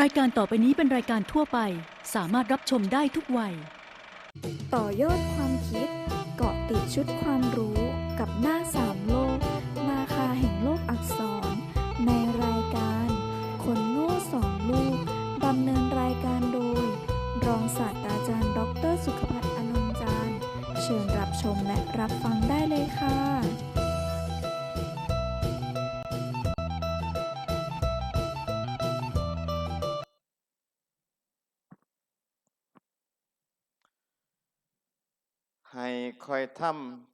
รายการต่อไปนี้เป็นรายการทั่วไป สามารถรับชมได้ทุกวัย ต่อยอดความคิด เกาะติดชุดความรู้กับหน้าสามโลกนาคาแห่งโลกอักษร ในรายการ คนโง่สองลูกดำเนินรายการโดย รองศาสตราจารย์ ดร สุขภัทรอนนท์จารย์ เชิญรับชมและรับฟังได้เลยค่ะ คอยท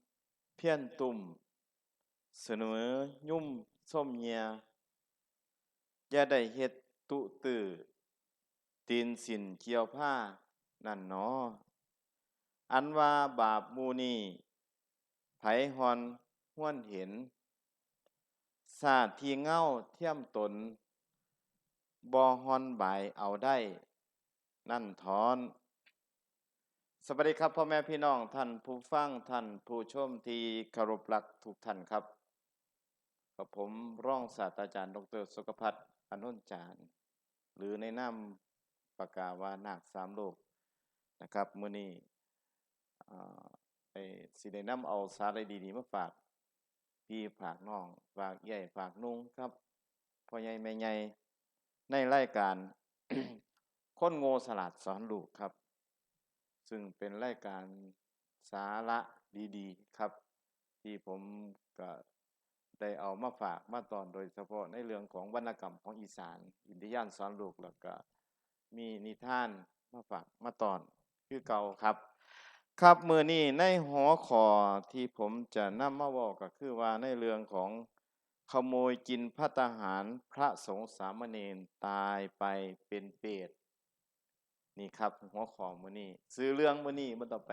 ำเพี้ยนตุ่ม เสนอยุ่มส้มเยียอย่าได้เฮ็ดตุตือตีนสินเกี่ยวผ้า นั่นหนออันว่าบาปมูนีไผฮอนห้วนเห็น ศาสตร์ที่เง่าเทียมตนบอฮอนบายเอาได้ นั่นถอน สวัสดีครับพ่อแม่พี่น้องท่านผู้ฟังท่านผู้ชมที่คารพรักทุกท่านครับกับผมร่องศาสตราจารย์ ดรสุขพัฒน์อนุนจารย์ หรือในนามปากกาว่านาคสามโลกนะครับมือนี้อ่ไอ้สิได้ำเอาสาระดีๆมาฝากพี่ฝากน้องฝากใหญ่ฝากนุ่งครับพ่อใหญ่แม่ใหญ่ในรายการคนโง่สลัดสอนลูกครับ ซึ่งเป็นรายการสาระดีๆ ครับ ที่ผมก็ได้เอามาฝากมาตอนโดยเฉพาะในเรื่องของวรรณกรรมของอีสาน อินทิยานสอนลูกแล้วก็มีนิทานมาฝากมาตอนคือเก่าครับ ครับมือนี้ในหัวข้อที่ผมจะนำมาบอกก็คือว่าในเรื่องของขโมยกินพัตตาหารพระสงฆ์สามเณรตายไปเป็นเปรต นี่ครับหัวข้อมื้อนี้ซื้อเรื่องมื้อนี้มื้อต่อไป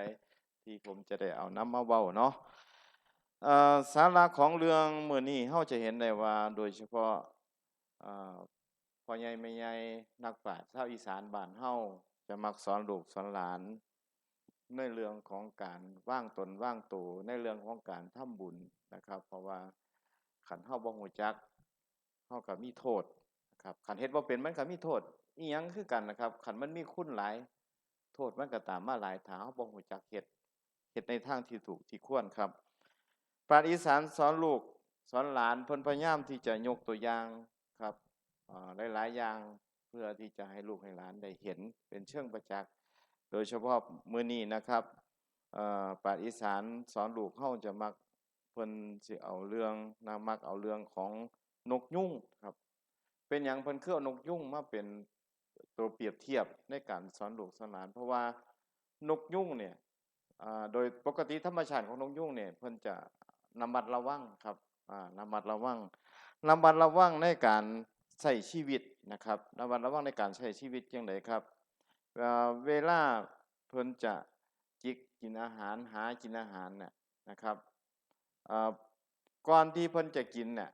ที่ผมจะได้เอานำมาเว้าเนาะเอ่อสาระของเรื่องมื้อนี้เฮาจะเห็นได้ว่าโดยเฉพาะเอ่อพ่อใหญ่แม่ใหญ่นักปราชญ์ชาวอีสานบ้านเฮาจะมักสอนลูกสอนหลานในเรื่องของการว่างตนว่างตัวในเรื่องของการทำบุญนะครับ เพราะว่าคันเฮาบ่ฮู้จักเฮาก็มีโทษ นะครับคันเฮ็ดบ่าเป็นมันก็มีโทษอีหยังคือกันนะครับคันมันมีคุณหลาย โทษมันก็ตามมาหลายถาเฮาบ่ฮู้จักเฮ็ดเฮ็ดในทางที่ถูกที่ควรครับปราอีสานสอนลูกสอนหลานเพิ่นพยายามที่จะยกตัวอย่างครับอ่าหลายๆอย่างเพื่อที่จะให้ลูกให้หลานได้เห็นเป็นเชิงประจักษ์โดยเฉพาะมือนี้นะครับเอ่อปราอีสานสอนลูกเฮาจะมักเพิ่นสิเอาเรื่องนะมักเอาเรื่องของนกยุ่งครับ เป็นหยังเพิ่นคือเอานกยุ่งมาเป็นตัวเปรียบเทียบในการสอนลูกสอนหลาน เพราะว่านกยุ่งเนี่ยโดยปกติธรรมชาติของนกยุ่งเนี่ยเพิ่นจะระมัดระวังครับอ่าระมัดระวังระมัดระวังในการใช้ชีวิตนะครับระมัดระวังในการใช้ชีวิตจังไดครับเวลาเพิ่นจะจิกกินอาหารหากินอาหารเนี่ยนะครับก่อนที่เพิ่นจะกินเนี่ย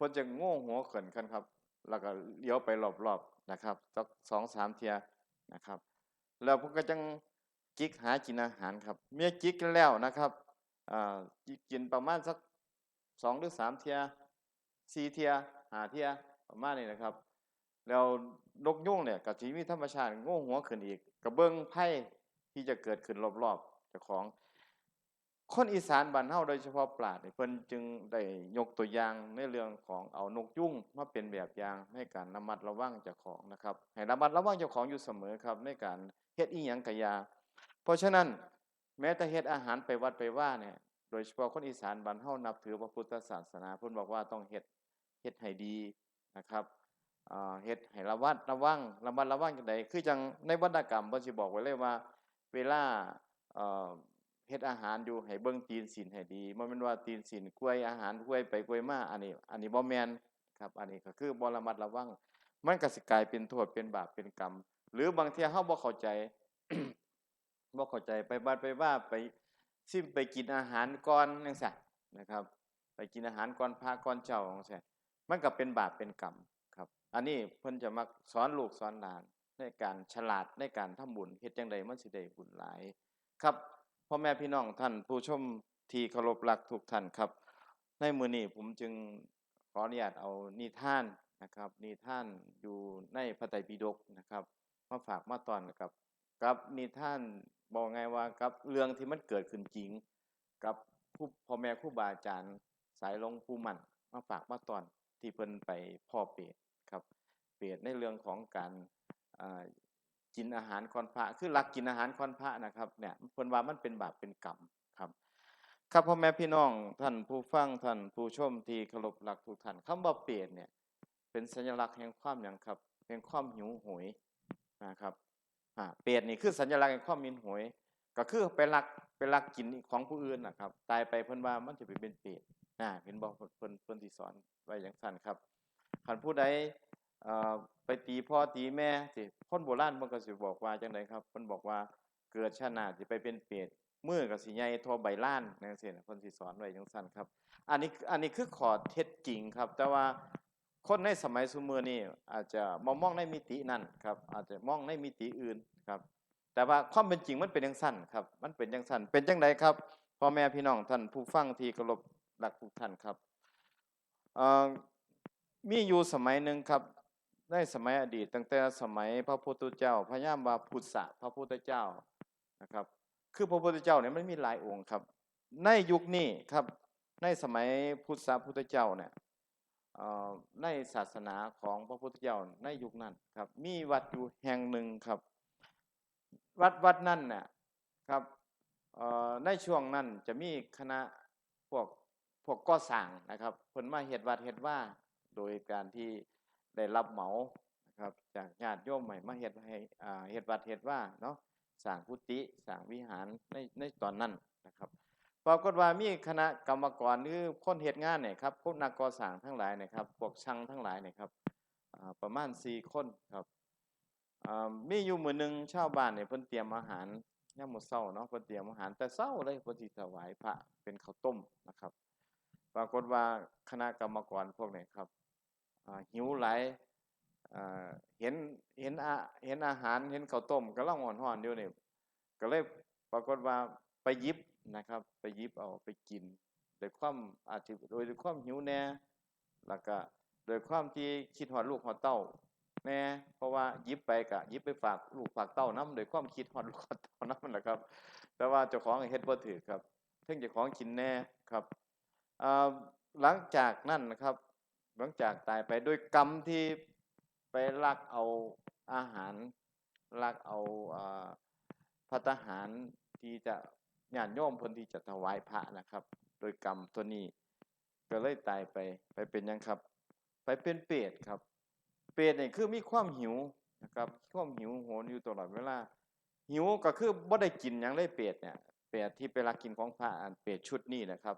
พิ่นจะโง่หัวเขึ้นกันครับ แล้วก็เลี้ยวไปรอบๆนะครับสักสองสามเทียนะครับ แล้วเพิ่นก็จังจิกหากินอาหารครับ เมื่อจิกกันแล้วนะครับอ่ากินประมาณสักสองหรือสามเทียสี่เทียห้าเทียประมาณนี้นะครับ แล้วนกยุ่งเนี่ยก็สิมีธรรมชาติโง่หัวขึ้นอีกกระเบิงไผ่ที่จะเกิดขึ้นรอบๆเจ้าของ คนอีสานบ้านเฮาโดยเฉพาะปราชญ์นี่เพิ่นจึงได้ยกตัวอย่างในเรื่องของเอานกยุงมาเป็นแบบอย่างในการระมัดระวังเจ้าของนะครับให้ระมัดระวังเจ้าของอยู่เสมอครับ ในการเฮ็ดอีหยังก็อย่าเพราะฉะนั้นแม้แต่เฮ็ดอาหารไปวัดไปว่าเนี่ยโดยเฉพาะคนอีสานบ้านเฮานับถือพระพุทธศาสนาเพิ่นบอกว่าต้องเฮ็ดเฮ็ดให้ดีนะครับเฮ็ดให้ระวัดระวังระมัดระวังจังไดคือจังในวรรณกรรมเพิ่นสิบอกไว้เลยว่า เวลา เฮ็ดอาหารอยู่ให้เบิ่งตีนศีลให้ดีบ่แม่นว่าตีนศีลกล้วยอาหารกล้วยไปกล้วยมาอันนี้ อันนี้บ่แม่นครับ อันนี้ก็คือบ่ระมัดระวังมันก็สิกลายเป็นโทษเป็นบาปเป็นกรรม หรือบางเที่ยเฮาบ่เข้าใจบ่เข้าใจไปบัดไปว่าไปซิมไปกินอาหารก่อนจังซี่นะครับ ไปกินอาหารก่อนพระก่อนเจ้าจังซี่มันก็เป็นบาปเป็นกรรมครับ อันนี้เพิ่นจะมักสอนลูกสอนหลานในการฉลาดในการทำบุญเฮ็ดจังไดมันสิได้บุญหลาย ครับ พ่อแม่พี่น้องท่านผู้ชมที่เคารพรักทุกท่านครับ ในมือนี้ผมจึงขออนุญาตเอานิทานนะครับนิทานอยู่ในพระไตรปิฎกนะครับมาฝากมาตอนกับกับนิทานบอกไงว่ากับเรื่องที่มันเกิดขึ้นจริง กับผู้พ่อแม่ครูบาอาจารย์สายลงปู่มั่นมาฝากมาตอนที่เพิ่นไปพ่อเปรตครับ เปรตในเรื่องของการอ่า กินอาหารคอนพระคือรักกินอาหารคอนพระนะครับเนี่ยเพิ่นว่ามันเป็นบาปเป็นกรรมครับครับพ่อแม่พี่น้องท่านผู้ฟังท่านผู้ชมที่เคารพรักทุกท่านคำว่าเปรตเนี่ยเป็นสัญลักษณ์แห่งความหยังครับเป็นความหิวโหยนะครับอ่าเปรตนี่คือสัญลักษณ์แห่งความหิวโหย ก็คือไปลักไปลักกินของผู้อื่นนะครับตายไปเพิ่นว่ามันจะไปเป็นเปรตนะเห็นบอกเพิ่นเพิ่นที่สอนไว้อย่างสั้นครับคันผู้ใด ไปตีพ่อตีแม่สิคนโบราณเพิ่นก็สิบอกว่าจังไดครับเพิ่นบอกว่าเกิดชาติหน้าสิไปเป็นเปรตมือก็สิใหญ่ทอใบล้านจังซี่นะเพิ่นสิสอนไว้จังสั้นครับ อันนี้อันนี้คือขอเท็จจริงครับ แต่ว่าคนในสมัยซุมือนี่อาจจะมองมองในมิตินั้นครับ อาจจะมองในมิติอื่นครับ แต่ว่าความเป็นจริงมันเป็นจังสั้นครับ มันเป็นจังสั้นเป็นจังไดครับพ่อแม่พี่น้องท่านผู้ฟังที่เคารพรักทุกท่านครับอ่อมีอยู่สมัยหนึ่งครับ ในสมัยอดีต ตั้งแต่สมัยพระพุทธเจ้าพระยามว่าพุทธะพระพุทธเจ้านะครับ คือพระพุทธเจ้าเนี่ยมันมีหลายองค์ครับ ในยุคนี้ครับในสมัยพุทธะพุทธเจ้าเนี่ยในศาสนาของพระพุทธเจ้าในยุคนั้นครับ มีวัดอยู่แห่งหนึ่งครับ วัดวัดนั่นเนี่ยครับในช่วงนั้นจะมีคณะพวกพวกก่อสร้างนะครับเพิ่นมาเฮ็ดวัดเฮ็ดว่าโดยการที่ ได้รับเหมานะครับจากญาติโยมใหม่มาเฮ็ดให้เฮ็ดวัดเฮ็ดว่าเนาะสร้างกุฏิสร้างวิหารในในตอนนั้นนะครับปรากฏว่ามีคณะกรรมกรหรือคนเฮ็ดงานเนี่ยครับพวกนักก่อสร้างทั้งหลายเนะครับพวกช่างทั้งหลายเนี่ยครับประมาณ4คนครับมีอยู่มือหนึ่งชาวบ้านเนี่ยเพิ่นเตรียมอาหารยามมื้อเช้าเนาะเพิ่นเตรียมอาหารแต่เช้าเลยเพิ่นสิถวายพระเป็นข้าวต้มนะครับ ปรากฏว่าคณะกรรมกรพวกนี้ครับ หิวไหลเห็นเห็นอาเห็นอาหารเห็นข้าวต้มกำลังร้อนๆอยู่นี่ก็เลยปรากฏว่าไปยิบนะครับ ไปยิบเอาไปกินโดยความอาจจะโดยความหิวแน่แล้วก็โดยความที่คิดฮอดลูกฮอดเต้าแน่เพราะว่ายิบไปกะยิบไปฝากลูกฝากเต้าน้ำโดยความคิดฮอดลูกฮอดเต้าน้ำแหละครับ แต่ว่าเจ้าของเฮ็ดบ่ถือครับเพิ่งเจ้าของกินแน่ครับหลังจากนั้นนะครับ หลังจากตายไปด้วยกรรมที่ไปลักเอาอาหารลักเอาอ่าพัตตาหารที่จะญาติโยมพนที่จะถวายพระนะครับ โดยกรรมตัวนี้ ก็เลยตายไปไปเป็นยังครับ ไปเป็นเปรตครับ เปรตเนี่ยคือมีความหิวนะครับความหิวโหยอยู่ตลอดเวลาหิวก็คือบ่ได้กินยังเลยเปรตเนี่ยเปรตที่ไปลักกินของพระอันเปรตชุดนี้นะครับ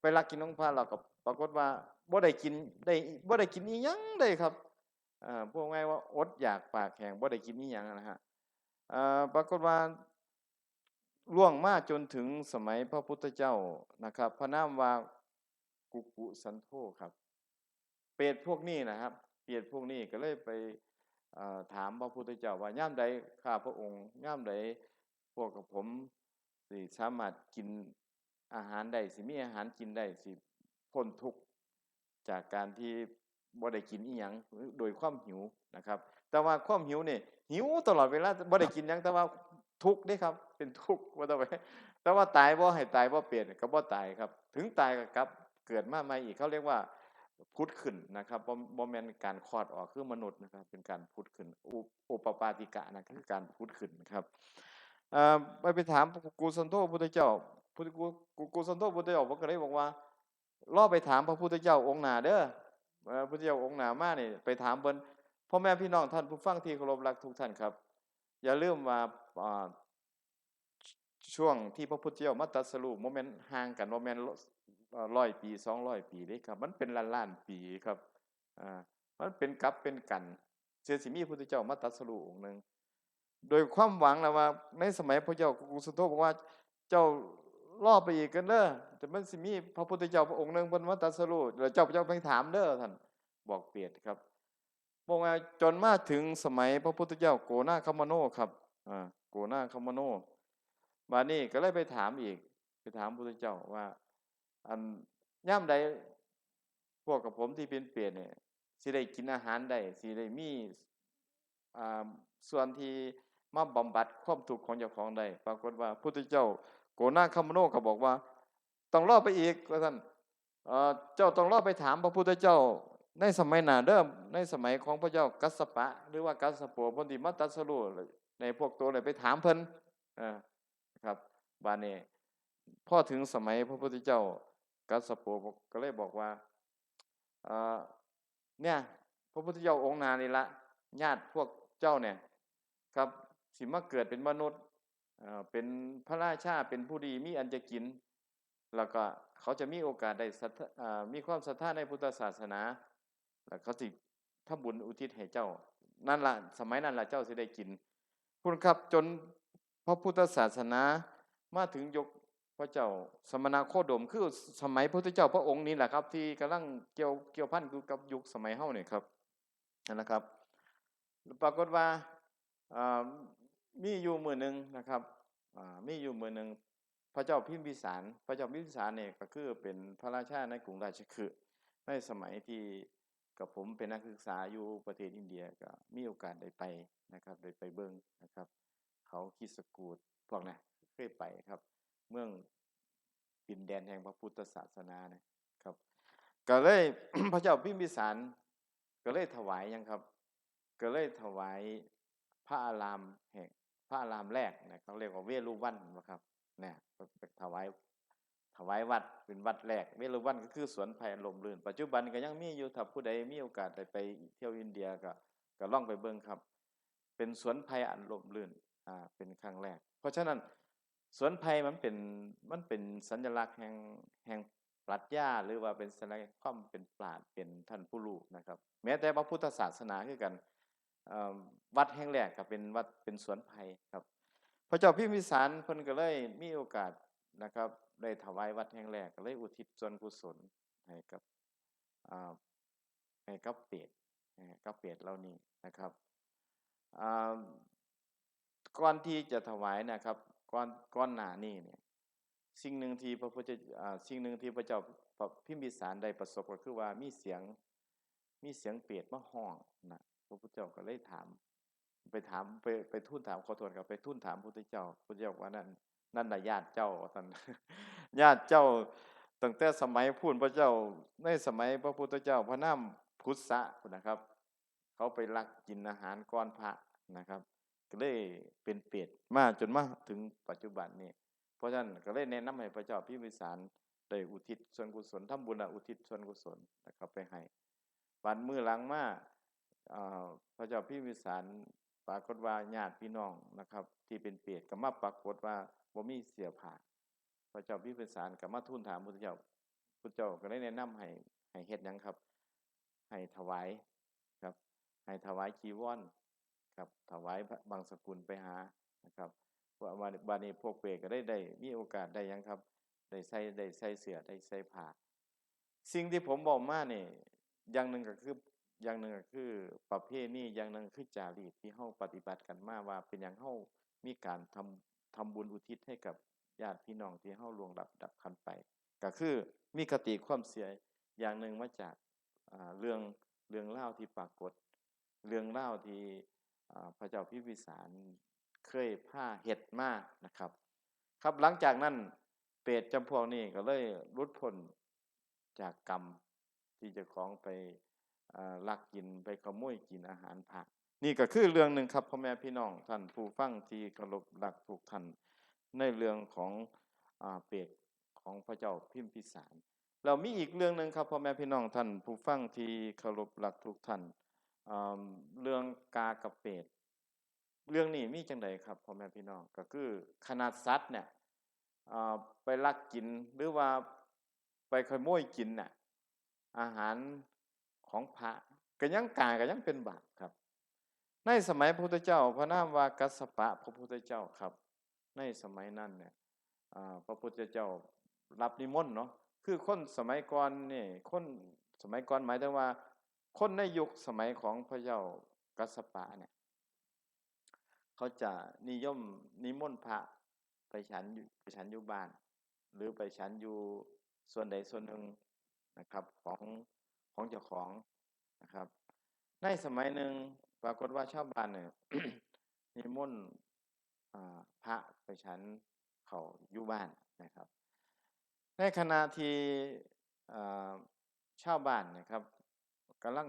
ไปลักกินของพระเราก็ ปรากฏว่าบ่ได้กินได้บ่ได้กินอีหยังเลยครับอ่าพวกง่ายว่าอดอยากปากแข็งบ่ได้กินอีหยังนะฮะอ่าปรากฏว่าล่วงมาจนถึงสมัยพระพุทธเจ้านะครับ พระนามว่ากุกุสันโธครับ เปรตพวกนี้นะครับเปรตพวกนี้ก็เลยไปถามพระพุทธเจ้าว่าย่ามใดข้าพระองค์ย่ามใดพวกกับผมสิสามารถกินอาหารได้สิมีอาหารกินได้สิ พ้นทุกข์จากการที่บ่ได้กินอีหยังโดยความหิวนะครับ แต่ว่าความหิวเนี่ยหิวตลอดเวลาบ่ได้กินหยังแต่ว่าทุกข์เด้ครับ เป็นทุกข์ว่าต้องไปแต่ว่าตายบ่ให้ตายบ่เปลี่ยนก็บ่ตายครับ ถึงตายก็กลับเกิดมาใหม่อีกเขาเรียกว่าพุทธขึ้นนะครับบ่บ่แมนการคลอดออกคือมนุษย์นะครับเป็นการพุทธขึ้นอุปปาติกะนะคือการพุทธขึ้นครับไปไปถามกูสันโธพุทธเจ้าพุทธกูกูสันโธพุทธเจ้าเพิ่นก็เลยบอกว่า รอไปถามพระพุทธเจ้าองค์หนาเด้อเอ่อพุทธเจ้าองค์หนามานี่ไปถามเพิ่นพ่อแม่พี่น้องท่านผู้ฟังที่เคารพรักทุกท่านครับ อย่าลืมว่าช่วงที่พระพุทธเจ้ามาตรัสรู้บ่แม่นห่างกันบ่แม่นเอ่อร้อยปีสองร้อยปีเด้ครับ มันเป็นล้านล้านปีครับอ่ามันเป็นกลับเป็นกันเสียสิมีพระพุทธเจ้ามาตรัสรู้องค์หนึ่งโดยความหวังนะว่า ในสมัยพระเจ้ากุสุโธบอกว่าเจ้า รอไปอีกกันเด้อแต่มันสิมีพระพุทธเจ้าพระองค์หนึ่งเพิ่นมาตรัสรู้แล้วเจ้าพระเจ้าไปถามเด้อท่านบอกเปรียดครับบอกว่าจนมาถึงสมัยพระพุทธเจ้าโกนาคัมมโนครับอ่าโกนาคัมมโนบานี้ก็เลยไปถามอีก ไปถามพระพุทธเจ้าว่า อันย่ำใดพวกกับผมที่เป็นเปลี่ยนเนี่ยสิได้กินอาหารได้สิได้มีอ่าส่วนที่มาบำบัดความทุกข์ของเจ้าของได้ปรากฏว่าพุทธเจ้า โกนาคัมมโนก็บอกว่า ต้องรอไปอีกว่าท่านเจ้าต้องรอไปถามพระพุทธเจ้า ในสมัยหนาเดิม ในสมัยของพระเจ้ากัสสปะ หรือว่ากัสสโปพนธิมัตตัสรุในพวกตัวเลยไปถามเพิ่นครับบาดนี้พอถึงสมัยพระพุทธเจ้ากัสสโปก็เลยบอกว่าเนี่ยพระพุทธเจ้าองค์นานี่ละญาติพวกเจ้าเนี่ย ครับสิมาเกิดเป็นมนุษย์ เป็นพระราชาเป็นผู้ดีมีอันจะกิน แล้วก็เขาจะมีโอกาสได้มีความศรัทธาในพุทธศาสนา แล้วเขาสิทำบุญอุทิศให้เจ้า นั่นละสมัยนั้นละเจ้าสิได้กินคุณครับจนพระพุทธศาสนามาถึงยกพระเจ้าสมณโคดมคือสมัยพระพุทธเจ้าพระองค์นี้แหละครับ ที่กำลังเกี่ยวเกี่ยวพันกับยุคสมัยเฮาเนี่ยครับนั่นนะครับ ปรากฏว่า มีอยู่มือหนึ่งนะครับมีอยู่มือหนึ่งพระเจ้าพิมพิสาร พระเจ้าพิมพิสารเนี่ยก็คือเป็นพระราชาในกรุงราชคฤห์ในสมัยที่กับผมเป็นนักศึกษาอยู่ประเทศอินเดียก็มีโอกาสได้ไปนะครับได้ไปเบิ้งนะครับ เขาคิดสกูดพวกนั้นเคยไปครับ เมืองดินแดนแห่งพระพุทธศาสนานะครับ ก็เลยพระเจ้าพิมพิสาร ก็เลยถวายยังครับ ก็เลยถวายพระอารามแห่ง ระอารามแรกนะเขาเรียกว่าเวรุวันนะครับเนี่ยก็ไปถวายถวายวัดเป็นวัดแรกเวรุวันก็คือสวนไผ่ลมลื่น ปัจจุบันก็ยังมีอยู่ถ้าผู้ใดมีโอกาสได้ไปเที่ยวอินเดียก็ก็ล่องไปเบิ่งครับ เป็นสวนไผ่อันลมลื่นอ่าเป็นครั้งแรก เพราะฉะนั้นสวนไผ่มันเป็นมันเป็นสัญลักษณ์แห่งแห่งปรัชญาหรือว่าเป็นสัญลักษณ์ความเป็นปราชญ์เป็นท่านผู้รู้นะครับ แม้แต่พระพุทธศาสนาคือกัน วัดแห่งแรกก็เป็นวัดเป็นสวนไผ่ครับ พระเจ้าพิมพิสารเพิ่นก็เลยมีโอกาสนะครับได้ถวายวัดแห่งแรกก็เลยอุทิศส่วนกุศลให้กับให้กับเปรตให้กับเปรตเหล่านี้นะครับก่อนที่จะถวายนะครับก่อนก่อนหน้านี้เนี่ยสิ่งหนึ่งที่พระพุทธสิ่งหนึ่งที่พระเจ้าพิมพิสารได้ประสบก็คือว่ามีเสียงมีเสียงเปรตมาห้องนะ ระพุทธเจ้าก็เลยถาม ไปถามไปไปทูลถามขอโทษครับไปทูลถามพระพุทธเจ้าพระพุทธเจ้าว่านั่นนั่นน่ะญาติเจ้าท่านญาติเจ้าตั้งแต่สมัยพูนพระเจ้าในสมัยพระพุทธเจ้า พระนามพุทธะนะครับ เขาไปลักกินอาหารก้อนพระนะครับ ก็เลยเป็นเปรตมาจนมาถึงปัจจุบันนี้เพราะฉะนั้นก็เลยแนะนำให้พระเจ้าพิมิสารได้อุทิศส่วนกุศลทำบุญอุทิศส่วนกุศลนะครับไปให้วันมือหลังมาอ่า พระเจ้าพิมพิสารปรากฏว่าญาติพี่น้องนะครับ ที่เป็นเปรตก็มาปรากฏว่าบ่มีเสียผ้าพระเจ้าพิมพิสารก็มาทูลถามพระเจ้าพระเจ้าก็ได้แนะนำให้ให้เฮ็ดยังครับ ให้ถวายครับ ให้ถวายจีวรครับถวายบางสกุลไปหานะครับว่าวันบานี้พวกเปรตก็ได้ได้มีโอกาสได้ยังครับ ได้ใส่ได้ใส่เสือได้ใส่ผ้าสิ่งที่ผมบอกมาเนี่ยอย่างหนึ่งก็คือ อย่างหนึ่งก็คือประเพณีอย่างหนึ่งคือจารีตที่เฮาปฏิบัติกันมาว่าเป็นอย่างเฮามีการทำทำบุญอุทิศให้กับญาติพี่น้องที่เฮาล่วงลับดับคันไป ก็คือมีคติความเสียอย่างหนึ่งมาจากเรื่องเรื่องเล่าที่ปรากฏ เรื่องเล่าที่พระเจ้าพิพิสารเคยผ้าเห็ดมากนะครับ ครับหลังจากนั้นเปรตจำพวกนี้ก็เลยรุดพ้นจากกรรมที่จะของไป ลักกินไปขโมยกินอาหารผัก นี่ก็คือเรื่องหนึ่งครับพ่อแม่พี่น้องท่านผู้ฟังที่เคารพรักทุกท่านในเรื่องของอเปรตของพระเจ้าพิมพิสารเรามีอีกเรื่องหนึ่งครับพ่อแม่พี่น้องท่านผู้ฟังที่เคารพรักทุกท่านเรื่องกากับเปรตเรื่องนี้มีจังไดครับพ่อแม่พี่น้องก็คือขนาดสัตว์เนี่ยไปลักกินหรือว่าไปขโมยกินน่ะอาหาร ของพระก็ยังกายก็ยังเป็นบาปครับ ในสมัยพระพุทธเจ้า พระนามว่ากัสสปะพระพุทธเจ้าครับ ในสมัยนั้นเนี่ยพระพุทธเจ้ารับนิมนต์เนาะคือคนสมัยก่อนนี่คนสมัยก่อนหมายถึงว่า คนในยุคสมัยของพระเจ้ากัสสปะเนี่ยเขาจะนิยมนิมนต์พระไปฉันยุไปฉันอยู่บ้าน หรือไปฉันอยู่ส่วนใดส่วนหนึ่งนะครับ ของ ของเจ้าของนะครับ ในสมัยหนึ่งปรากฏว่าชาวบ้านเนี่ยนิมนต์อ่าพระไปฉันเขาอยู่บ้านนะครับ ในขณะที่ชาวบ้านนะครับกำลัง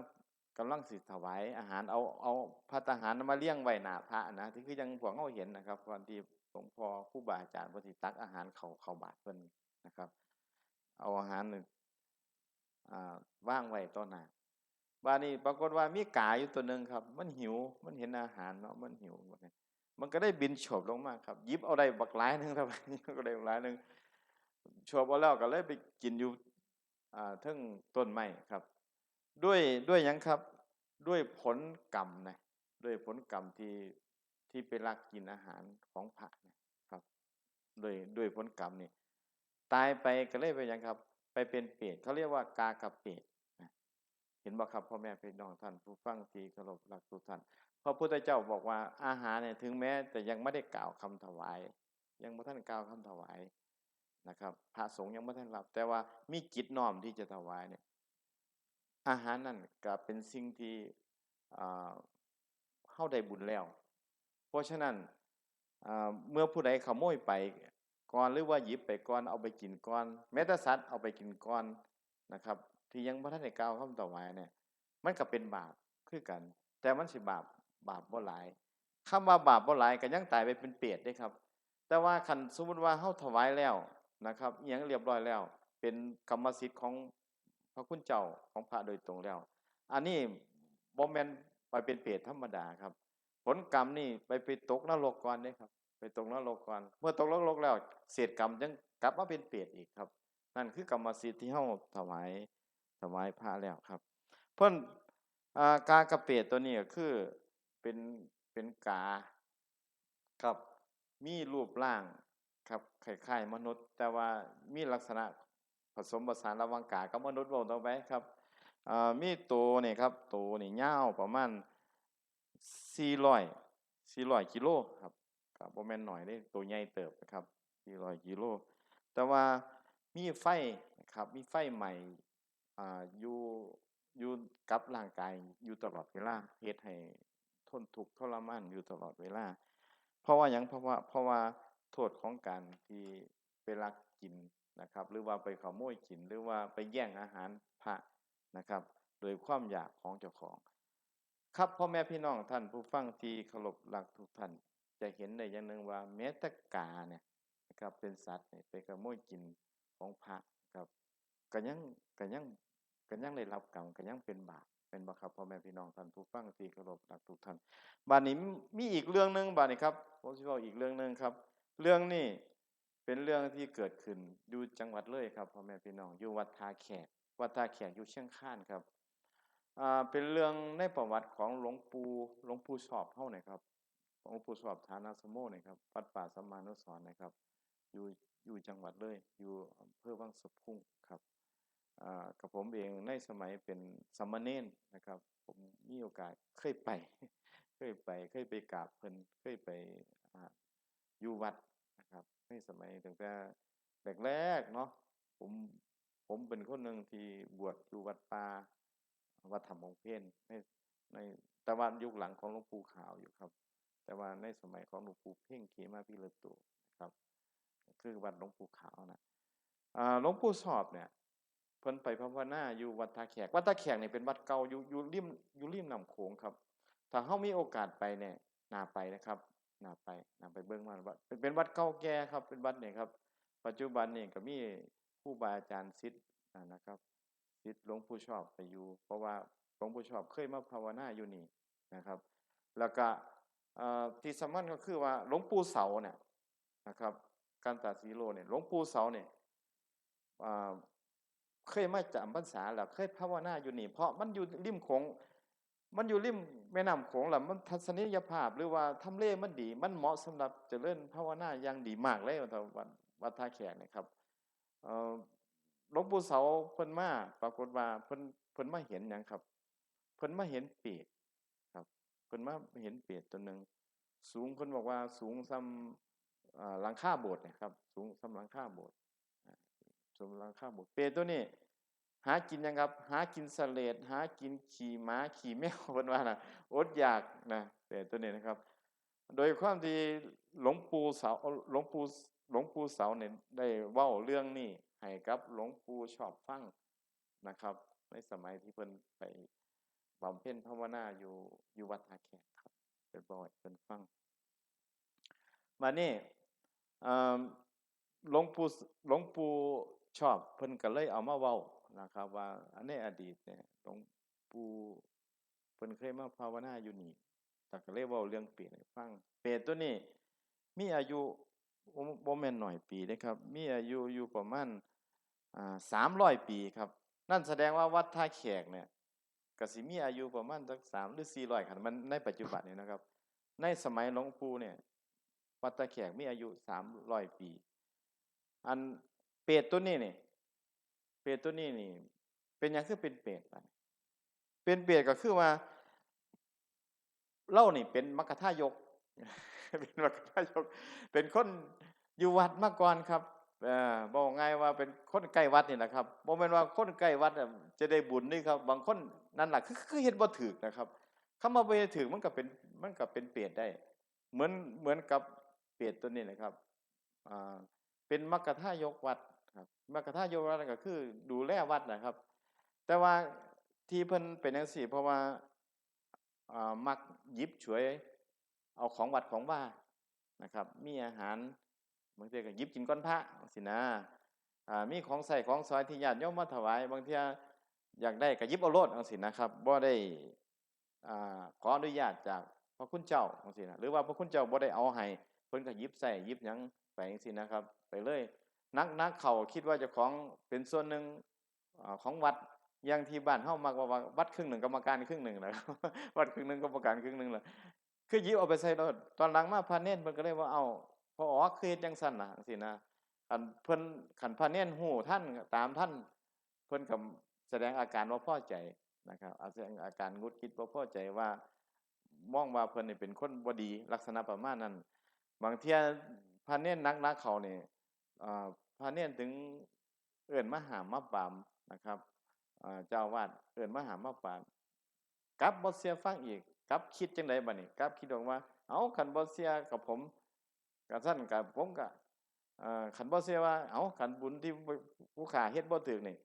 กำลังสิถวายอาหารเอาเอาพัตตาหารมาเลี้ยงไว้หนาพระนะที่คือยังพวกเขาเห็นนะครับก่อนที่หลวงพ่อครูบาอาจารย์ปฏิตักอาหารเขาเขาบาทเพิ่นนะครับ เอาอาหารนี่อ่า ว่างไว้ต้นหน้าบ้านนี้ปรากฏว่ามีกาอยู่ตัวหนึ่งครับ มันหิว มันเห็นอาหารเนาะมันหิวมันก็ได้บินโฉบลงมาครับยิบเอาได้บักหลายหนึงครับก็ได้บักหลายหนึงโฉบเอาแล้วก็เลยไปกินอยู่ทึ่งต้นไม้ครับ ด้วยด้วยยังครับ ด้วยผลกรรมนะด้วยผลกรรมที่ที่ไปลักกินอาหารของพระนะครับ ด้วยด้วยผลกรรมนี่ตายไปก็เลยไปยังครับ ไปเป็นเปรตเขาเรียกว่ากากระเปรตเห็นบ่ครับพ่อแม่พี่น้องท่านผู้ฟังที่เคารพรักทุกท่านพระพุทธเจ้าบอกว่าอาหารเนี่ยถึงแม้แต่ยังไม่ได้กล่าวคำถวาย ยังไม่ท่านกล่าวคำถวายนะครับ พระสงฆ์ยังไม่ท่านรับ แต่ว่ามีจิตน้อมที่จะถวายเนี่ยอาหารนั่นก็เป็นสิ่งที่เข้าได้บุญแล้ว เพราะฉะนั้นเมื่อผู้ใดขโมยไป ก่อนหรือว่าหยิบไปก่อนเอาไปกินก่อนแม้แต่สัตว์เอาไปกินก่อนนะครับ ที่ยังพระท่านได้กล่าวคำต่อไว้เนี่ย มันก็เป็นบาปคือกัน แต่มันสิบาปบาปบ่หลายคำว่าบาปบ่หลายก็ยังตายไปเป็นเปรตได้ครับ แต่ว่าคันสมมติว่าเฮาถวายแล้วนะครับยังเรียบร้อยแล้ว เป็นกรรมสิทธิ์ของพระคุณเจ้าของพระโดยตรงแล้ว อันนี้บ่แมนไปเป็นเปรตธรรมดาครับ ผลกรรมนี่ไปไปตกนรกก่อนเด้ครับ ไปตกนรกก่อน เมื่อตกนรกแล้วเศษกรรมยังกลับมาเป็นเปรตอีกครับ นั่นคือกรรมสิทธิ์ที่เฮาถวายถวายพระแล้วครับ เพิ่นอากากระเปรตตัวนี้ก็คือเป็นเป็นกาครับมีรูปร่างครับคล้ายๆมนุษย์ แต่ว่ามีลักษณะผสมผสานระหว่างกากับมนุษย์เว้าต่อไปครับมีตัวนี่ครับตัวนี่ยาวประมาณ400 400กิโลครับ ก็บ่แม่นน้อยเด้ตัวใหญ่เติบนะครับ400กิโล แต่ว่ามีไฟนะครับมีไฟใหม่อ่าอยู่อยู่กับร่างกายอยู่ตลอดเวลาเฮ็ดให้ทนทุกข์ทรมานอยู่ตลอดเวลา เพราะว่าหยังเพราะว่าเพราะว่าโทษของการที่ไปลักกินนะครับ หรือว่าไปขโมยกิน หรือว่าไปแย่งอาหารพระนะครับ โดยความอยากของเจ้าของ ครับพ่อแม่พี่น้องท่านผู้ฟังที่เคารพรักทุกท่าน จะเห็นได้อย่างหนึ่งว่าแม้แต่กาเนี่ยนะครับเป็นสัตว์เนี่ยไปขโมยกินของพระครับก็ยังก็ยังก็ยังได้รับกรรมก็ยังเป็นบาปเป็นบ่ครับพ่อแม่พี่น้องท่านผู้ฟังที่เคารพรักทุกท่านบัดนี้มีอีกเรื่องหนึ่งบัดนี้ครับผมสิบอกอีกเรื่องหนึ่งครับ เรื่องนี้เป็นเรื่องที่เกิดขึ้นอยู่จังหวัดเลยครับพ่อแม่พี่น้องอยู่วัดทาแขกวัดทาแขกอยู่เชียงคานครับอ่าเป็นเรื่องในประวัติของหลวงปู่หลวงปู่ชอบเฮานี่ครับ หลวงปู่ชอบฐานาสโมนี่ครับวัดป่าสัมมานุสรนะครับ อยู่อยู่จังหวัดเลย อยู่อำเภอวังสะพุงครับกับผมเองในสมัยเป็นสามเณรนะครับ ผมมีโอกาสเคยไป เคยไปเคยไปกราบเพิ่นเคยไปออยู่วัดนะครับในสมัยตั้งแต่แรกๆเนาะผมผมเป็นคนหนึ่งที่บวชอยู่วัดป่าวัดธรรมบงเพนในในแต่ว่ายุคหลังของหลวงปู่ขาวอยู่ครับ แต่ว่าในสมัยของหลวงปู่เพ่งเขมาพิรโตนะครับ คือวัดหลวงปู่ขาวนะหลวงปู่สอบเนี่ยเพิ่นไปภาวนาอยู่วัดท่าแขก วัดท่าแขกเนี่ยเป็นวัดเก่าอยู่อยู่ริมอยู่ริมน้ำโขงครับ ถ้าเฮามีโอกาสไปเนี่ยน่าไปนะครับน่าไปน่าไปเบิ่งมันวัดเป็นเป็นวัดเก่าแก่ครับ เป็นวัดเนี่ยครับ ปัจจุบันเนี่ยก็มีครูบาอาจารย์ศิษย์อ่านะครับศิษย์หลวงปู่ชอบไปอยู่ เพราะว่าหลวงปู่ชอบเคยมาภาวนาอยู่นี่นะครับ แล้วก็ ที่สำคัญก็คือว่าหลวงปู่เสาเนี่ยนะครับ การตัดสีโลเนี่ยหลวงปู่เสาเนี่ยเคยมาจำพรรษาแล้วเคยภาวนาอยู่นี่ เพราะมันอยู่ริมโขงมันอยู่ริมแม่น้ำโขงแล้วมันทัศนียภาพหรือว่าทำเลมันดี มันเหมาะสำหรับจเจริญภาวนาอย่างดีมากเลยวัดวัดวัดท่าแขกนะครับหลวงปู่เสาเพิ่นมาปรากฏว่าเพิ่นเพิ่นมาเห็นหยังครับ เพิ่นมาเห็นปรตครับเพิ่นมาเห็นเปรตตัวหนึ่งสูงเพิ่นบอกว่าสูงซ้ำหลังคาโบสถ์นะครับ สูงซ้ำหลังคาโบสถ์สมหลังคาโบสถ์เปรตตัวนี้ หากินยังครับ หากินเลดหากินขี่ม้าขี่แมวเพิ่นว่านะอดอยากนะเป็ดตัวนี้นะครับ โดยความที่หลวงปู่เสาหลวงปู่หลวงปู่เสาเนี่ยได้เว้าเรื่องนี้ให้กับหลวงปู่ชอบฟังนะครับ ในสมัยที่เพิ่นไป บำเพ็ญภาวนาอยู่อยู่วัดทาแขกครับเป็นบ่อยเพิ่นฟังมานี่หลวงปู่หลวงปู่ชอบเพิ่นก็เลยเอามาเว้านะครับ ว่าอันในอดีตเนี่ยหลวงปู่เพิ่นเคยมาภาวนาอยู่นี่แต่ก็เลยเว้าเรื่องเปรตให้ฟังเปรตตัวนี้มีอายุบ่บ่แม่นน้อยปีเด้ครับ มีอายุอยู่ประมาณอ่า300ปีครับ นั่นแสดงว่าวัดท่าแขกเนี่ย ก็สิมีอายุประมาณสัก3หรือ400คันมันในปัจจุบันนี้นะครับ ในสมัยหลวงปู่เนี่ยวัดตะแขกมีอายุสามร้อยปี อันเปรตตัวนี้เนี่ยเปรตตัวนี้นี่ เป็นหยังคือเป็นเปรตไปเป็นเปรตก็คือว่าเล่านี่เป็นมัคคทายก เป็นมัคคทายก เป็นคนอยู่วัดมาก่อนครับ บอกง่ายว่าเป็นคนใกล้วัดนี่นะครับบ่แม่นว่าคนใกล้วัดจะได้บุญนี่ครับ บางคนนั่นแหละคือเฮ็ดบ่ถูกนะครับคำว่าบ่ถูกมันก็เป็นมันก็เป็นเปรตได้ เหมือนเหมือนกับเปรตตัวนี้นะครับเป็นมัคคทายกวัดครับมัคคทายกวัดก็คือดูแลวัดนะครับ แต่ว่าที่เพิ่นเป็นจังซี่ เพราะว่าอ่ามักยิบฉวย เอาของวัดของว่านะครับ มีอาหาร บางทีก็ยิบกินก้อนพระสินะอ่ามีของใส่ของซอยที่ญาติโยมมาถวาย บางทีอยากได้ก็ยิบเอาโลดจังซี่นะครับบ่ได้อ่าขออนุญาตจากพระคุณเจ้าจังซี่นะหรือว่าพระคุณเจ้าบ่ได้เอาให้เพิ่นก็ยิบใส่ยิบยังไปจังซี่นะครับ ไปเลยนักนักเขาคิดว่าเจ้าของเป็นส่วนหนึ่งอของวัดอย่างที่บ้านเฮามักว่าวัดครึ่งหนึ่งกรรมการครึ่งหนึ่งนะครับวัดครึ่งหนึ่งกรรมการครึ่งหนึ่งล่ะคือยิบเอาไปใส่รถตอนหลังมาพระเน้นเพิ่นก็เลยว่าเอา พออ๋อคือจังซั่นนะจังซี่นะคันเพิ่นคันพระเนนฮู้ท่านตามท่าน เพิ่นก็แสดงอาการบ่าพ่อใจนะครับแสดงอาการงุดหงิดบ่พอใจว่ามองว่าเพิ่นนี่เป็นคนบดีลักษณะประมาณนั้น บางเทียพระเนนนักๆเขาเนี่อ่าพระเนนถึงเอิ้นมหามาปามนะครับเจ้าวาดเอิ้นมหามาปามกับบ่เสียฟังอีกกับคิดจังไดบัดนี้กลับคิดออกว่าเอาคันบ่เสียกับผม กับท่านกับผมก็เอ่อคันบ่เสียว่า เอาคันบุญที่ผู้ขาเฮ็ดบ่ถูกนี่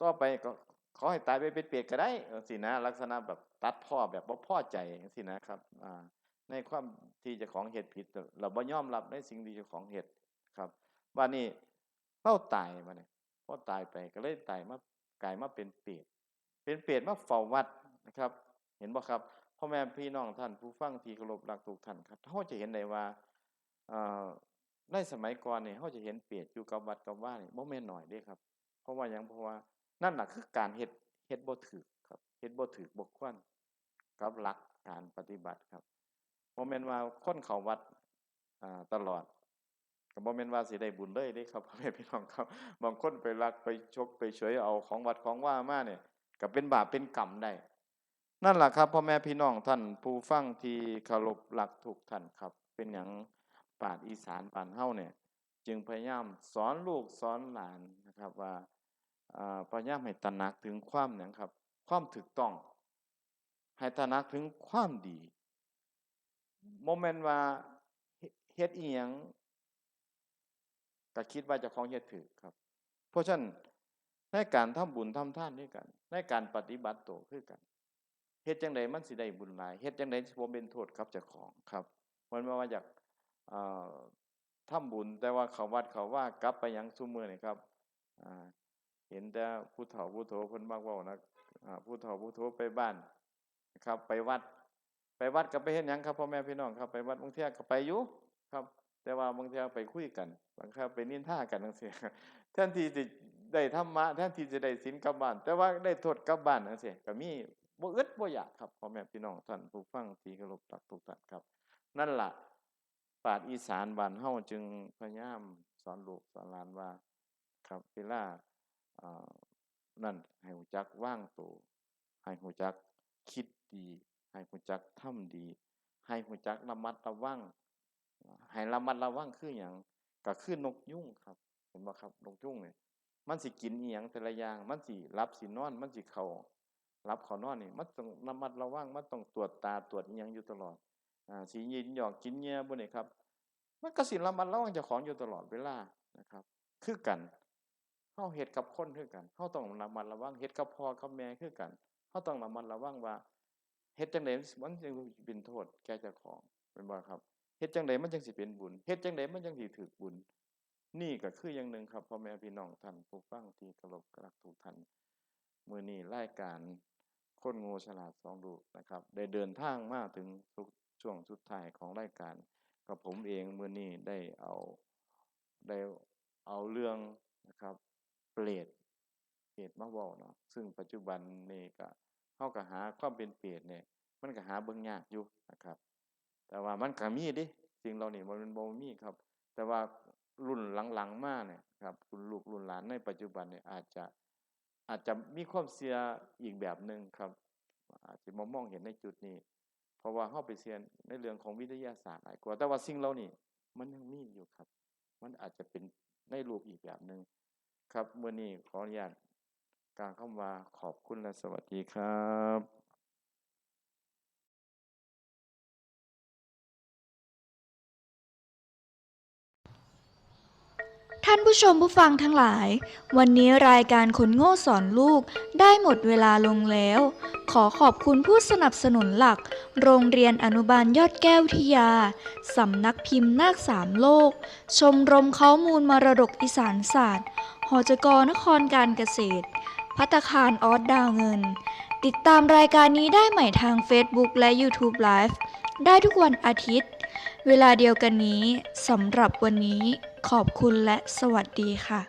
ต่อไปก็ขอให้ตายไปเป็นเปรตก็ได้จังซี่นะ ลักษณะแบบตัดพ้อแบบบ่พ่อใจจังซี่นะครับในความที่จ้าของเฮ็ดผิด เราบ่ยอมรับในสิ่งที่จ้าของเฮ็ดครับบัดนี้เราตายบัดนี้พอตายไปก็เลยตายมากลายมาเป็นเปรตเป็นเปรตมาเฝ้าวัดนะครับ เห็นบ่ครับพ่อแม่พี่น้องท่านผู้ฟังที่เคารพรักทุกท่านครับเฮาจะเห็นได้ว่า ในสมัยก่อนเนี่ยเฮาจะเห็นเปรตอยู่กับวัดกับว่านี่บ่แม่นน้อยด้ครับ เพราะว่ายังเพราะว่านั่นน่ะคือการเฮ็ดเฮ็ดบ่ถูกครับเฮ็ดบ่ถูกบ่ควรกับหลักการปฏิบัติครับบ่แม่นว่าค้นเขาวัดตลอดก็บ่แม่นว่าสิได้บุญเลยด้ครับพ่อแม่พี่น้องครับ บางคนไปลักไปชกไปเฉยเอาของวัดของว่ามาเนี่ยก็เป็นบาปเป็นกรรมได้นั่นแหละครับพ่อแม่พี่น้องท่านผู้ฟังที่เคารพรักทุกท่านครับ เป็นหยัง ปราชญ์อีสานบ้านเฮาเนี่ย จึงพยายามสอนลูกสอนหลานนะครับว่าพยายามให้ตระหนักถึงความหยังครับ ความถูกต้อง ให้ตระหนักถึงความดีบ่แม่นว่าเฮ็ดเอีหยังก็คิดว่าเจ้าของเฮ็ดถูกครับ เพราะฉะนั้นในการทำบุญทำท่านด้วยกัน ในการปฏิบัติตัวคือกันเฮ็ดจังไดมันสิได้บุญหลายเฮ็ดจังไดสิบ่เป็นโทษกับเจ้าของครับมันบ่ว่าอยาก ทำบุญ แต่ว่าเขาวัดเขาว่ากลับไปยังซุมื้อนี่ครับเห็นแต่ผู้เฒ่าผู้โทเพิ่นมักว้านะผู้เฒ่าผู้โทไปบ้านครับ ไปวัด ไปวัดก็ไปเฮ็ดหยังครับพ่อแม่พี่น้องครับ ไปวัดบางเที่ยก็ไปอยู่ครับ แต่ว่าบางเที่ยไปคุยกัน บางครั้งไปนินท่ากันจังซี่แทนที่จะได้ธรรมะแทนที่จะได้ศีลกลับบ้าน แต่ว่าได้โทษกลับบ้านจังซี่ก็มีบ่อึดบ่อยากครับพ่อแม่พี่น้องท่านผู้ฟังที่เคารพรักทุกท่านครับ นั่นล่ะ ปาชญ์อีสานบานเฮาจึงพยายามสอนลูกสอนหลานว่า ครับเวลาอ่านั่นให้รู้จักว่างตัวให้รู้จักคิดดี ให้รู้จักทำดี ให้รู้จักระมัดระวังให้ระมัดระวังคือหยังก็คือนกยุงครับ เห็นบ่ครับนกยุงเนี่ยมันสิกินอีหยังแต่ละอย่าง มันสิรับสินอน มันสิเขารับเขานอนนี่มันต้องระมัดระวังมันต้องตรวจตาตรวจอีหยังอยู่ตลอด สิยินหยอกกินเหยื่อบ่นี่ครับ มันก็สิระมัดระวังเจ้าของอยู่ตลอดเวลานะครับ คือกันเฮาเฮ็ดกับคนคือกันเฮาต้องระมัดระวังเฮ็ดกับพ่อกับแม่คือกันเฮาต้องระมัดระวังว่าเฮ็ดจังไดมันจึงเป็นโทษแก่เจ้าของเป็นบ่ครับเฮ็ดจังไดมันจึงสิเป็นบุญเฮ็ดจังไดมันจึงสิถูกบุญ นี่ก็คืออย่างหนึ่งครับพ่อแม่พี่น้องท่านผู้ฟังที่เคารพรักทุกท่านมือนี้รายการคนง่ฉลาดสองลูนะครับ ได้เดินทางมาถึงสุ ช่วงสุดท้ายของรายการกับผมเองเมื้อนี้ได้เอาได้เอาเรื่องนะครับเปรตเปรตมาเว้าเนาะซึ่งปัจจุบันนี่ก็เฮาก็หาความเป็นเปรตเนี่ยมันก็หาเบิ่งยากอยู่นะครับ แต่ว่ามันก็มีดิสิ่งเหล่านี้มันเป็นบ่มีครับ แต่ว่ารุ่นหลังๆมาเนี่ยครับรุ่นลูกรุ่นหลานในปัจจุบันเนี่ยอาจจะอาจจะมีความเสียอีกแบบหนึ่งครับ อาจจะมองเห็นในจุดนี้ เพราะว่าเฮาไปเรียนในเรื่องของวิทยาศาสตร์หลายกว่า แต่ว่าสิ่งเหล่านี้มันยังมีอยู่ครับ มันอาจจะเป็นในรูปอีกแบบหนึ่งครับมื้อนี้ขออนุญาตการเข้ามาขอบคุณและสวัสดีครับ ท่านผู้ชมผู้ฟังทั้งหลาย วันนี้รายการคนโง่สอนลูกได้หมดเวลาลงแล้ว ขอขอบคุณผู้สนับสนุนหลัก โรงเรียนอนุบาลยอดแก้ววิยา สำนักพิมพ์นาคสามโลก ชมรมข้อมูลมรดกอีสานศาสตร์ หอจกรนครการเกษตร พัตตาคารออสดาวเงิน ติดตามรายการนี้ได้ใหม่ทาง Facebook และ YouTube Live ได้ทุกวันอาทิตย์ เวลาเดียวกันนี้สำหรับวันนี้ขอบคุณและสวัสดีค่ะ